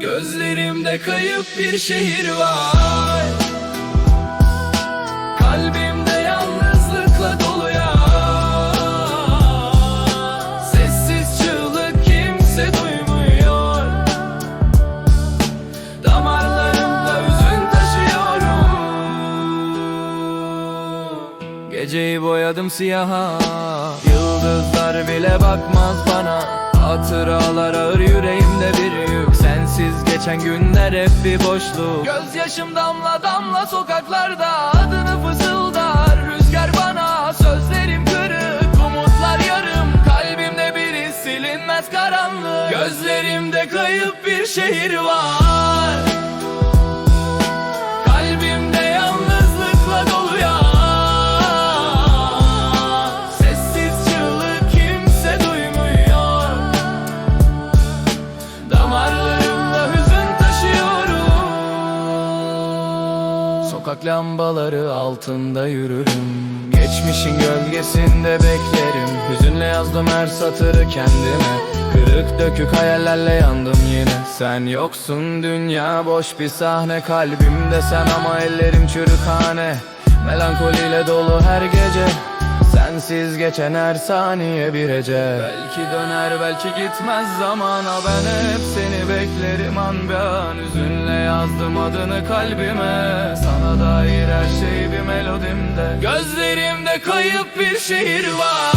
Gözlerimde kayıp bir şehir var. Kalbimde yalnızlıkla dolu ya Sessiz çığlık kimse duymuyor. Damarlarımda hüzün taşıyorum. Geceyi boyadım siyaha. Yıldızlar bile bakmaz bana. Hatıralar ağır yüreğimde bir geçen günler hep bir boşluk. Gözyaşım damla damla sokaklarda Adını fısıldar. Rüzgar bana Sözlerim kırık umutlar yarım. Kalbimde biri silinmez karanlık. Gözlerimde kayıp bir şehir var Sokak lambaları altında yürürüm. Geçmişin gölgesinde beklerim. Hüzünle yazdım her satırı kendime. Kırık dökük hayallerle yandım yine. Sen yoksun dünya boş bir sahne. Kalbimde sen ama ellerim çürükhane. Melankoliyle dolu her gece Sensiz geçen her saniye bir ece. Belki döner belki gitmez zamana. Ben hep seni beklerim an be an. Hüzünle yazdım adını kalbime. Sana dair her şey bir melodimde. Gözlerimde kayıp bir şehir var